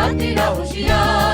batila ushia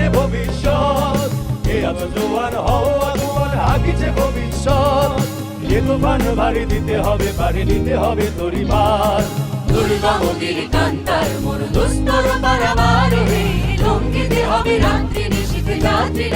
হাকিছে ভবিষ্যৎ, এ আমার হওয়া তোমার হাকিছে ভবিষ্যৎ। এ তুফান বাড়ি দিতে হবে বাড়ি নিতে হবে তরিবার দুর্গমগির কান্তার মোর পারাবার হবে রাত্রি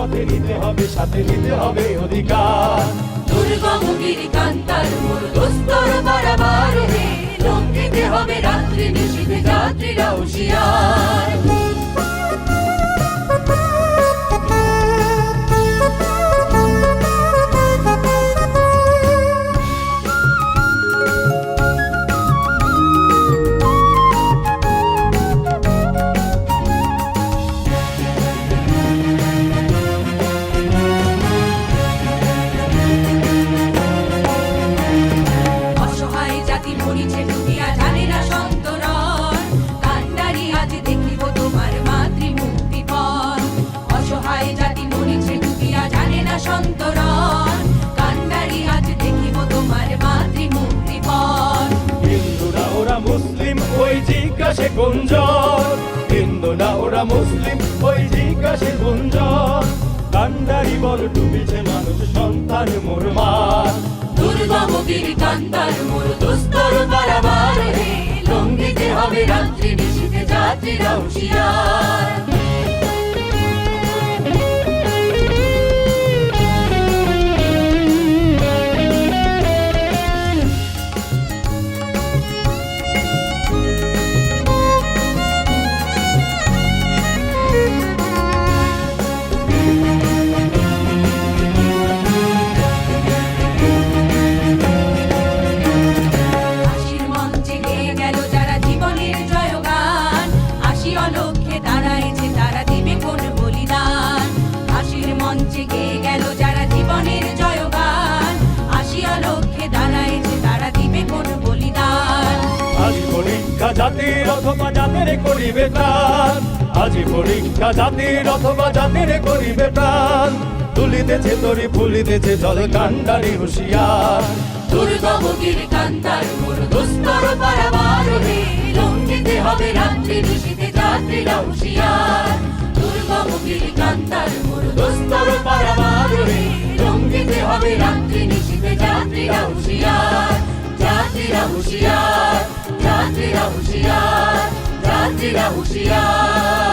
পথে নিতে হবে, সাথে নিতে হবে অধিকার। দুর্গমগিরি কান্তার মোর দুস্তর বারবার হে লঙ্ঘিতে হবে রাত্রি নিশীথে জিজ্ঞাসে গুঞ্জন। হিন্দুরা ওরা মুসলিম, ওই জিজ্ঞাসে গুঞ্জন। কান্ডারি বল ডুবিছে মানুষ, সন্তান দুর্গমগির কান্দার মোর দুস্তর বারাবার হে লঙ্ঘিতে হবে রাত্রি যাত্রীরা আজ পরীক্ষা জাতির অথবা জাতির করিবে প্রাণ। আজ পরীক্ষা জাতির অথবা জাতির করিবে প্রাণ। তুলিতেছে তরি, ফুলিতেছে জল, কান্ডারি হুঁশিয়ার। দুর্গমগির কান্তার মোর দুস্তর পারাবার হে লঙ্ঘিতে হবে রাত্রি নিশীথে যাত্রীরা হুঁশিয়ার। দুর্গমগির কান্তার মোর দুস্তর পারাবার হে লঙ্ঘিতে হবে রাত্রি নিশীথে যাত্রীরা হুঁশিয়ার। হুঁশিয়ার যাত্রীরা হুঁশিয়ার যাত্রীরা হুঁশিয়ার